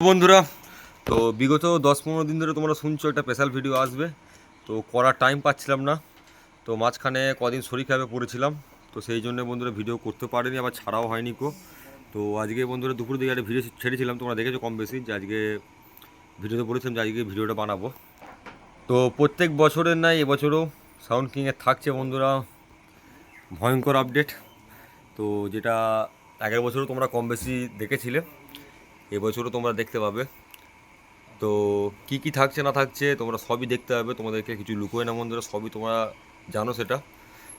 বন্ধুরা। তো বিগত দশ পনেরো দিন ধরে তোমরা শুনছো, একটা স্পেশাল ভিডিও আসবে। তো করার টাইম পাচ্ছিলাম না। তো মাঝখানে কদিন শরীর খারাপে পড়েছিলাম। তো সেই জন্য বন্ধুরা ভিডিও করতে পারিনি, আবার ছাড়াও হয়নি কো। তো আজকে বন্ধুরা দুপুর দিকে একটা ভিডিও ছেড়েছিলাম, তোমরা দেখেছ কম বেশি, যে আজকে ভিডিওতে বলেছিলাম যে আজকে ভিডিওটা বানাবো। তো প্রত্যেক বছরের নাই এবছরও সাউন্ড কিংয়ে থাকছে বন্ধুরা। ভয়ঙ্কর আপডেট তো যেটা আগের বছরও তোমরা কম বেশি দেখেছিলে। এবছরও তোমরা দেখতে পাবে। তো কি কি থাকছে না থাকছে তোমরা সবই দেখতে পাবে। তোমাদেরকে কিছু লুকোয় না বন্ধুরা সবই তোমরা জানো সেটা।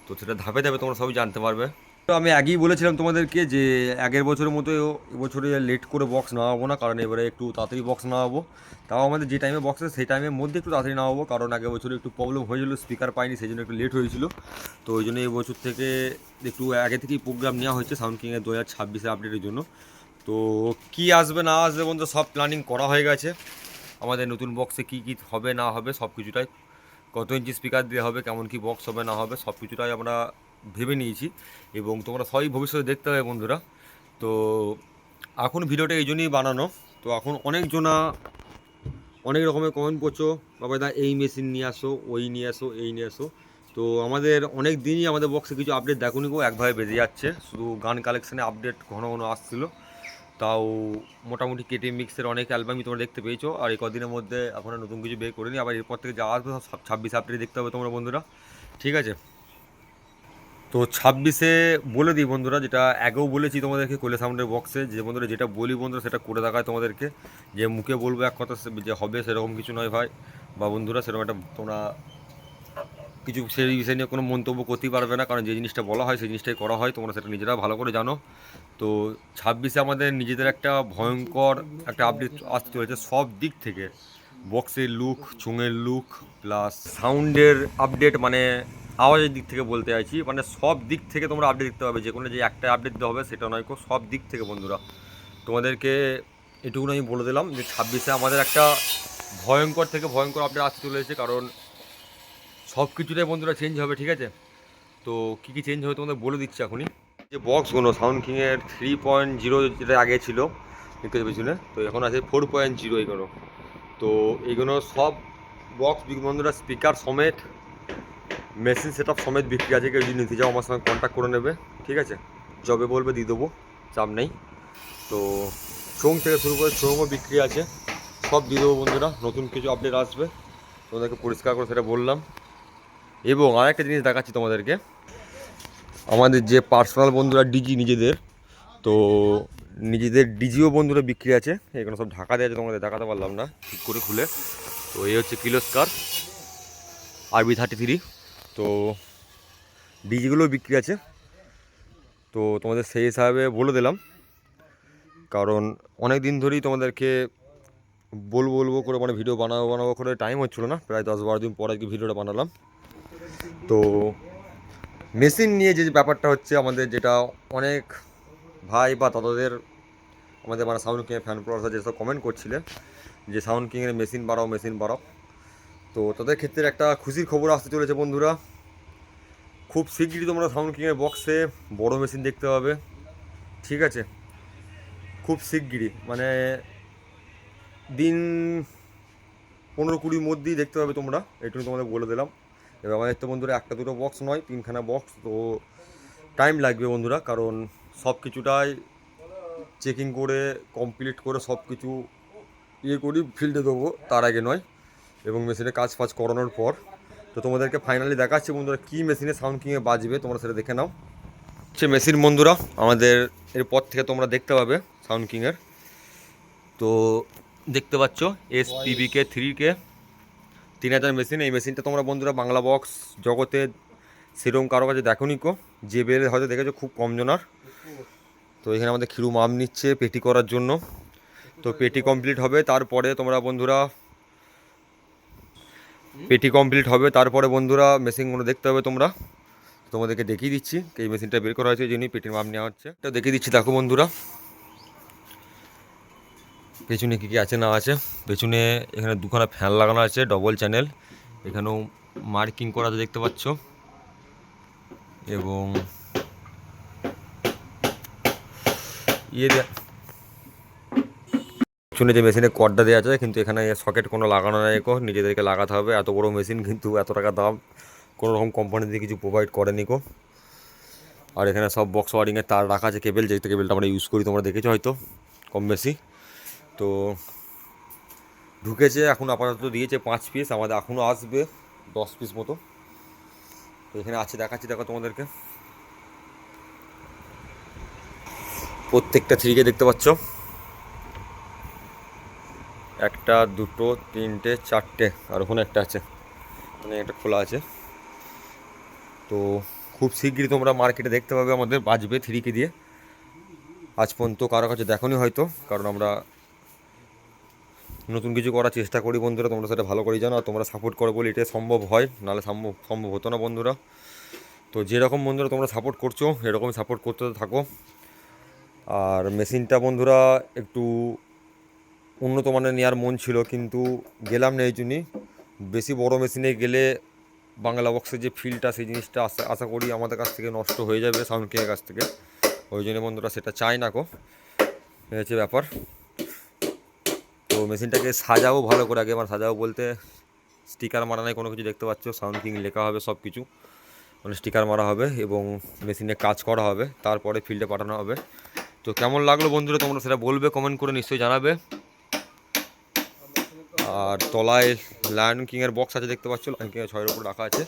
তো সেটা ধাপে ধাপে তোমরা সবই জানতে পারবে। তো আমি আগেই বলেছিলাম তোমাদেরকে যে আগের বছরের মতো এবছরে লেট করে বক্স নামাবো না, কারণ এবারে একটু তাড়াতাড়ি বক্স নামাবো। তাও আমাদের যে টাইমে বক্স আছে, সেই টাইমের মধ্যে একটু তাড়াতাড়ি নেওয়াবো কারণ আগের বছরে একটু প্রবলেম হয়েছিল স্পিকার পাইনি, সেই জন্য একটু লেট হয়েছিল। তো ওই জন্য এই বছর থেকে একটু আগে থেকেই প্রোগ্রাম নেওয়া হয়েছে সাউন্ড কিংয়ের দু হাজার ছাব্বিশে আপডেটের জন্য। তো কি আসবে না আসবে বন্ধু, সব প্ল্যানিং করা হয়ে গেছে। আমাদের নতুন বক্সে কি কি হবে না হবে সব কিছুটাই, কত ইঞ্চি স্পিকার দেওয়া হবে, কেমন কি বক্স হবে না হবে সব কিছুটাই আমরা ভেবে নিয়েছি। এবং তোমরা সবই ভবিষ্যতে দেখতে হবে বন্ধুরা। তো এখন ভিডিওটা এই জন্যই বানানো। তো এখন অনেকজনা অনেক রকমের কমেন্ট করছ বাবা দা, এই মেশিন নিয়ে আসো, ওই নিয়ে আসো, এই নিয়ে আসো। তো আমাদের অনেক দিনই আমাদের বক্সে কিছু আপডেট দেখুনি গো, একভাবে বেজে যাচ্ছে। শুধু গান কালেকশানে আপডেট ঘন ঘন আসছিল। তাও মোটামুটি কেটি মিক্সের অনেক অ্যালবামই তোমরা দেখতে পেয়েছ। আর এই কদিনের মধ্যে এখন নতুন কিছু বের করে করিনি। আবার এরপর থেকে যা আসবে সব ছাব্বিশ আপডেট দেখতে হবে তোমরা বন্ধুরা। ঠিক আছে? তো ছাব্বিশে বলে দিই বন্ধুরা, যেটা আগেও বলেছি তোমাদেরকে কোলে সাউন্ডের বক্সে যে বন্ধুরা যেটা বলি বন্ধুরা, সেটা করে দেখায় তোমাদেরকে। যে মুখে বলব এক কথা যে হবে সেরকম কিছু নয় ভাই। বা বন্ধুরা, সেরকম একটা তোমরা কিছু সেই বিষয় নিয়ে কোনো মন্তব্য করতেই পারবে না, কারণ যে জিনিসটা বলা হয় সেই জিনিসটাই করা হয়, তোমরা সেটা নিজেরা ভালো করে জানো। তো ছাব্বিশে আমাদের নিজেদের একটা ভয়ঙ্কর একটা আপডেট আসতে চলেছে সব দিক থেকে। বক্সের লুক চুঙের লুক প্লাস সাউন্ডের আপডেট মানে আওয়াজের দিক থেকে বলতে চাইছি মানে সব দিক থেকে তোমরা আপডেট দিতে হবে যে কোনো যে একটা আপডেট দিতে হবে সেটা নয় সব দিক থেকে বন্ধুরা। তোমাদেরকে এটুকুন আমি বলে দিলাম যে ছাব্বিশে আমাদের একটা ভয়ঙ্কর থেকে ভয়ঙ্কর আপডেট আসতে চলেছে, কারণ সব কিছুটাই বন্ধুরা চেঞ্জ হবে, ঠিক আছে? তো কী কী চেঞ্জ হবে তোমাদের বলে দিচ্ছি এখনই। যে বক্সগুলো সাউন্ড কিংয়ের থ্রি পয়েন্ট জিরো যেটা আগে ছিল, দেখতে পেছনে তো এখন আছে ফোর পয়েন্ট জিরো এগুলো তো এইগুলো সব বক্স বন্ধুরা স্পিকার সমেত মেশিন সেট আপ সমেত বিক্রি আছে। কেউ যদি নিতে যাও আমার সঙ্গে কন্ট্যাক্ট করে নেবে, ঠিক আছে? জবে বলবে, দিয়ে দেবো, চাপ নেই। তো চোং থেকে শুরু করে চোঙও বিক্রি আছে। সব দিয়ে দেবো বন্ধুরা, নতুন কিছু আপডেট আসবে। তোমাদেরকে পরিষ্কার করে সেটা বললাম। এবং আরেকটা জিনিস দেখাচ্ছি তোমাদেরকে। আমাদের যে পার্সোনাল বন্ধুরা ডিজি নিজেদের, তো নিজেদের ডিজিও বন্ধুরা বিক্রি আছে। এখানে সব ঢাকা দেওয়া আছে, তোমাদের দেখাতে পারলাম না, ঠিক করে খুলে। তো এই হচ্ছে কিলোস্কার, আরবি থার্টি থ্রি তো ডিজিগুলো বিক্রি আছে। তো তোমাদের সেই হিসাবে বলে দিলাম, কারণ অনেক দিন ধরেই তোমাদেরকে বলব বলব করে মানে ভিডিও বানাবো বানাবো করে টাইম হচ্ছিল না। প্রায় দশ বারো দিন পর আজকে ভিডিওটা বানালাম। তো মেশিন নিয়ে যে ব্যাপারটা হচ্ছে আমাদের যেটা অনেক ভাই বা দাদাদের আমাদের মানে সাউন্ড কিংয়ের ফ্যান প্রসার যেসব কমেন্ট করছিলেন যে সাউন্ড কিংয়ের মেশিন বাড়াও মেশিন বাড়াও। তো তাদের ক্ষেত্রে একটা খুশির খবর আসতে চলেছে বন্ধুরা। খুব শিগগিরই তোমরা সাউন্ড কিংয়ের বক্সে বড় মেশিন দেখতে পাবে। ঠিক আছে? খুব শিগগিরই। মানে দিন পনেরো কুড়ির মধ্যেই দেখতে পাবে তোমরা। এটুকু তোমাদের বলে দিলাম। এবার আমাদের তো বন্ধুরা, একটা দুটো বক্স নয়, তিনখানা বক্স তো টাইম লাগবে বন্ধুরা, কারণ সব কিছুটাই চেকিং করে কমপ্লিট করে সব কিছু ইয়ে করি ফিল্ডে দেবো, তার আগে নয়। এবং মেশিনে কাজ ফাজ করানোর পর, তো তোমাদেরকে ফাইনালি দেখাচ্ছি বন্ধুরা, কী মেশিনে সাউন্ড কিংয়ে বাজবে, তোমরা সেটা দেখে নাও। হচ্ছে মেশিন বন্ধুরা, আমাদের এরপর থেকে তোমরা দেখতে পাবে সাউন্ড কিংয়ের তো দেখতে পাচ্ছ এস পিবিকে থ্রি কে তিন হাজার মেশিন, এই মেশিনটা তোমরা বন্ধুরা বাংলা বক্স জগতে সেরকম কারও কাছে দেখো নিকো যে বেল হয়তো দেখেছ, খুব কম জনার। তো এখানে আমাদের খিরু মাপ নিচ্ছে পেটি করার জন্য। তো পেটি কমপ্লিট হবে, তারপরে তোমরা বন্ধুরা পেটি কমপ্লিট হবে, তারপরে বন্ধুরা মেশিনগুলো দেখতে হবে তোমরা। তোমাদেরকে দেখিয়ে দিচ্ছি, এই মেশিনটা বের করা হয়েছে, এই জন্যই পেটির মাপ নেওয়া হচ্ছে। তো দেখিয়ে দিচ্ছি, দেখো বন্ধুরা। পেছনে কী কী আছে না আছে। পেছনে এখানে দুখানা ফ্যান লাগানো আছে ডবল চ্যানেল এখানেও মার্কিং করা দেখতে পাচ্ছ। এবং ইয়ে পেছনে যে মেশিনে কর্ডটা দেওয়া আছে, কিন্তু এখানে সকেট কোনো লাগানো নেই, কো। নিজেদেরকে লাগাতে হবে। এত বড় মেশিন, কিন্তু এত টাকা দাম। কোনো রকম কোম্পানি দিয়ে কিছু প্রোভাইড করেনি, কো। আর এখানে সব বক্স ওয়ারিংয়ের তার রাখা আছে কেবেল যেহেতু কেবেলটা আমরা ইউজ করি, তোমরা দেখেছ হয়তো, কম বেশি। তো ঢুকেছে, এখন আপাতত দিয়েছে পাঁচ পিস আমাদের এখনও আসবে দশ পিস মতো। তো এখানে আছে, দেখাচ্ছি, দেখো তোমাদেরকে। প্রত্যেকটা থ্রিকে দেখতে পাচ্ছ। একটা, দুটো, তিনটে, চারটে, আর ওখানে একটা আছে। মানে একটা খোলা আছে। তো খুব শীঘ্রই তোমরা মার্কেটে দেখতে পাবে আমাদের, বাজবে থ্রিকে দিয়ে। আজ পর্যন্ত কারও কাছে দেখোনি হয়তো, কারণ আমরা নতুন কিছু করার চেষ্টা করি বন্ধুরা, তোমরা সেটা ভালো করেই জানো আর তোমরা সাপোর্ট করো বলে এটা সম্ভব হয়, নাহলে সম্ভব সম্ভব হতো না বন্ধুরা। তো যেরকম বন্ধুরা তোমরা সাপোর্ট করছ এরকমই সাপোর্ট করতে থাকো। আর মেশিনটা বন্ধুরা একটু উন্নত মানের নেওয়ার মন ছিল, কিন্তু গেলাম না এই জন্যই। বেশি বড় মেশিনে গেলে বাংলা বক্সের যে ফিলটা সেই জিনিসটা আশা আশা করি আমাদের কাছ থেকে নষ্ট হয়ে যাবে সাউন্ড কিংয়ের কাছ থেকে। ওই জন্য বন্ধুরা সেটা চাই না কো হচ্ছে ব্যাপার। মেশিনটাকে সাজাও ভালো করে। আগে আমার সাজাও বলতে স্টিকার মারা নাই, কোনো কিছু দেখতে পাচ্ছ? সাউন্ড কিং লেখা হবে সব কিছু। মানে স্টিকার মারা হবে এবং মেশিনে কাজ করা হবে, তারপরে ফিল্ডে পাঠানো হবে। তো কেমন লাগল বন্ধুরা? তোমরা সেটা বলবে কমেন্ট করে নিশ্চয়ই জানাবে। আর তলায় লায়ন কিংয়ের বক্স আছে দেখতে পাচ্ছ? লায়ন কিংয়ের ছয়ের উপর রাখা আছে।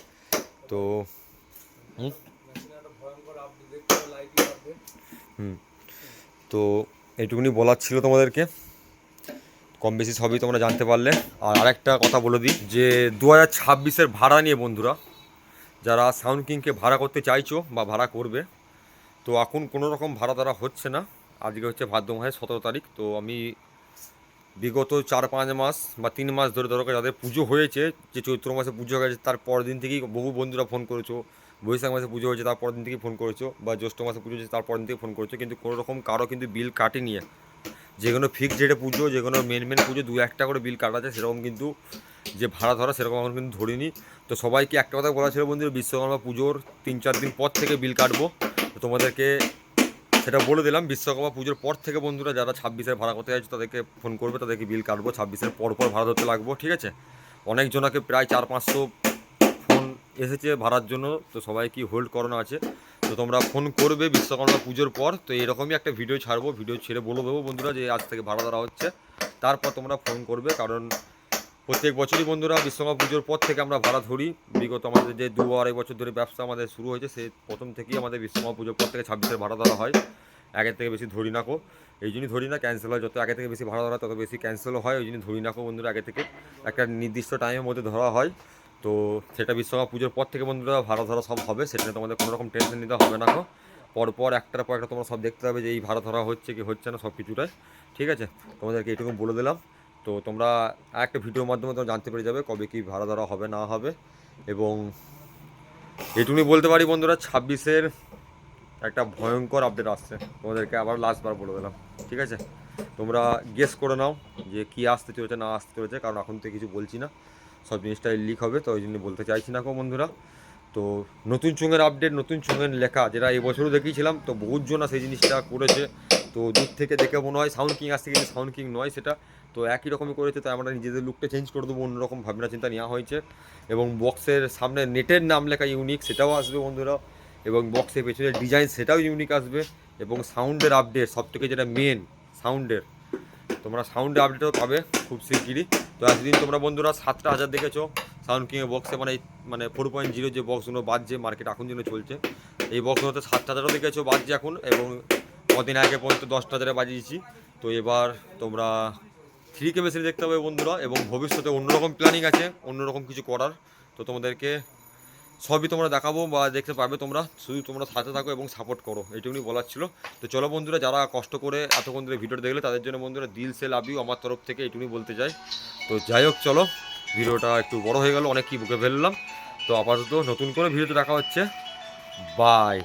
তো, হুম? হুম। তো, এইটুকুনি বলার ছিল তোমাদেরকে। কম বেশি সবই তোমরা জানতে পারলে। আর আরেকটা কথা বলে দিই যে দু হাজার ছাব্বিশের ভাড়া নিয়ে বন্ধুরা, যারা সাউন্ড কিংকে ভাড়া করতে চাইছো বা ভাড়া করবে, তো এখন কোনো রকম ভাড়া তারা হচ্ছে না। আজকে হচ্ছে ভাদ্র মাসের সতেরো তারিখ, তো আমি বিগত চার পাঁচ মাস বা তিন মাস ধরে ধরো যাদের পুজো হয়েছে, যে চৈত্র মাসে পুজো হয়ে গেছে, তার পরের দিন থেকেই বহু বন্ধুরা ফোন করেছ। বৈশাখ মাসে পুজো হয়েছে, তার পরের দিন থেকেই ফোন করেছ, বা জ্যৈষ্ঠ মাসে পুজো হয়েছে, তার পরের দিন থেকে ফোন করেছ, কিন্তু কোনো রকম কারও কিন্তু বিল কাটে নিয়ে যে কোনো ফিক্সড ডেটে পুজো যে কোনো মেন মেন পুজো, দু একটা করে বিল কাটা যায়, সেরকম কিন্তু যে ভাড়া ধরা, সেরকম এখন কিন্তু ধরিনি। তো সবাইকে একটা কথা বলা ছিল বন্ধুরা, বিশ্বকর্মা পুজোর তিন চার দিন পর থেকে বিল কাটবো। তো তোমাদেরকে সেটা বলে দিলাম, বিশ্বকর্মা পুজোর পর থেকে বন্ধুরা যারা ছাব্বিশের ভাড়া করতে চাইছে, তাদেরকে ফোন করবে, তাদেরকে বিল কাটবো। ছাব্বিশের পর পর ভাড়া ধরতে লাগবো, ঠিক আছে? অনেকজনাকে প্রায় চার পাঁচশো ফোন এসেছে ভাড়ার জন্য, তো সবাই কি হোল্ড করানো আছে? তো তোমরা ফোন করবে বিশ্বকর্মা পুজোর পর, তো এরকমই একটা ভিডিও ছাড়বো ভিডিও ছেড়ে বলে দেবো বন্ধুরা যে আজ থেকে ভাড়া ধরা হচ্ছে। তারপর তোমরা ফোন করবে, কারণ প্রত্যেক বছরই বন্ধুরা বিশ্বকর্মা পুজোর পর থেকে আমরা ভাড়া ধরি। বিগত আমাদের যে দু আড়াই বছর ধরে ব্যবসা আমাদের শুরু হয়েছে সেই প্রথম থেকেই আমাদের বিশ্বকর্মা পুজোর পর থেকে ছাব্বিশের ভাড়া ধরা হয়। আগের থেকে বেশি ধরি না কো, এই জন্যই ধরি না ক্যান্সেল হয়। যত আগে থেকে বেশি ভাড়া ধরা তত বেশি ক্যান্সেলও হয় ওই জন্য ধরি না কো বন্ধুরা আগে থেকে। একটা নির্দিষ্ট টাইমের মধ্যে ধরা হয়। তো সেটা বিশ্বকাপ পুজোর পর থেকে বন্ধুরা ভাড়া ধরা সব হবে, সেটা তোমাদের কোনো রকম টেনশন নিতে হবে না পরপর একটার পর একটা তোমরা সব দেখতে পাবে যে এই ভাড়া ধরা হচ্ছে কি হচ্ছে না সব কিছুটাই। ঠিক আছে? তোমাদেরকে এইটুকু বলে দিলাম। তো তোমরা একটা ভিডিওর মাধ্যমে তোমরা জানতে পেরে যাবে কবে কি ভাড়া ধরা হবে না হবে। এবং এটুকুনি বলতে পারি বন্ধুরা, ছাব্বিশের একটা ভয়ঙ্কর আপডেট আসছে। তোমাদেরকে আবার লাস্টবার বলে দিলাম। ঠিক আছে? তোমরা গেস করে নাও যে কী আসতে চলেছে, না আসতে চলেছে, কারণ এখন তো কিছু বলছি না। সব জিনিসটাই লিক হবে, তো ওই জন্য বলতে চাইছি না কো বন্ধুরা। তো নতুন চুঙের আপডেট নতুন চুঙের লেখা, যেটা এবছরও দেখিয়েছিলাম, তো বহুত জনা সেই জিনিসটা করেছে। তো দূর থেকে দেখে মনে হয় সাউন্ড কিং আসছে কিন্তু সাউন্ড কিং নয় সেটা। তো একই রকমই করেছে, তাই আমরা নিজেদের লুকটা চেঞ্জ করে দেবো, অন্যরকম ভাবনা চিন্তা নেওয়া হয়েছে। এবং বক্সের সামনে নেটের নাম লেখা ইউনিক সেটাও আসবে বন্ধুরা। এবং বক্সের পেছনের ডিজাইন সেটাও ইউনিক আসবে। এবং সাউন্ডের আপডেট সব থেকে যেটা মেন সাউন্ডের তোমরা সাউন্ডের আপডেটও পাবে খুব শিগগিরই। তো এতদিন তোমরা বন্ধুরা সাতটা হাজার দেখেছ। সাউন্ড কিংয়ের বক্সে মানে মানে ফোর পয়েন্ট জিরো যে বক্সগুলো বাজছে মার্কেট এখন জন্য চলছে, এই বক্সগুলোতে সাতটা হাজারও দেখেছ বাজছে এখন এবং কদিন আগে পর্যন্ত দশটা হাজারে বাজিয়েছি। তো এবার তোমরা থ্রি কে মেশিন দেখতে হবে বন্ধুরা এবং ভবিষ্যতে অন্যরকম প্ল্যানিং আছে, অন্যরকম কিছু করার। তো তোমাদেরকে সবই তোমরা দেখাবো বা দেখতে পাবে তোমরা। শুধু তোমরা সাথে থাকো এবং সাপোর্ট করো। এটুকুনি বলার ছিল। তো চলো বন্ধুরা, যারা কষ্ট করে এতক্ষণ ধরে ভিডিওটা দেখলে, তাদের জন্য বন্ধুরা, দিল সে ইউ, আমার তরফ থেকে এইটুকুনি বলতে চাই। তো যাই হোক, চলো, ভিডিওটা একটু বড় হয়ে গেল, অনেক কি বুকে ফেললাম। তো আপাতত নতুন করে ভিডিওটা দেখা হচ্ছে। বাই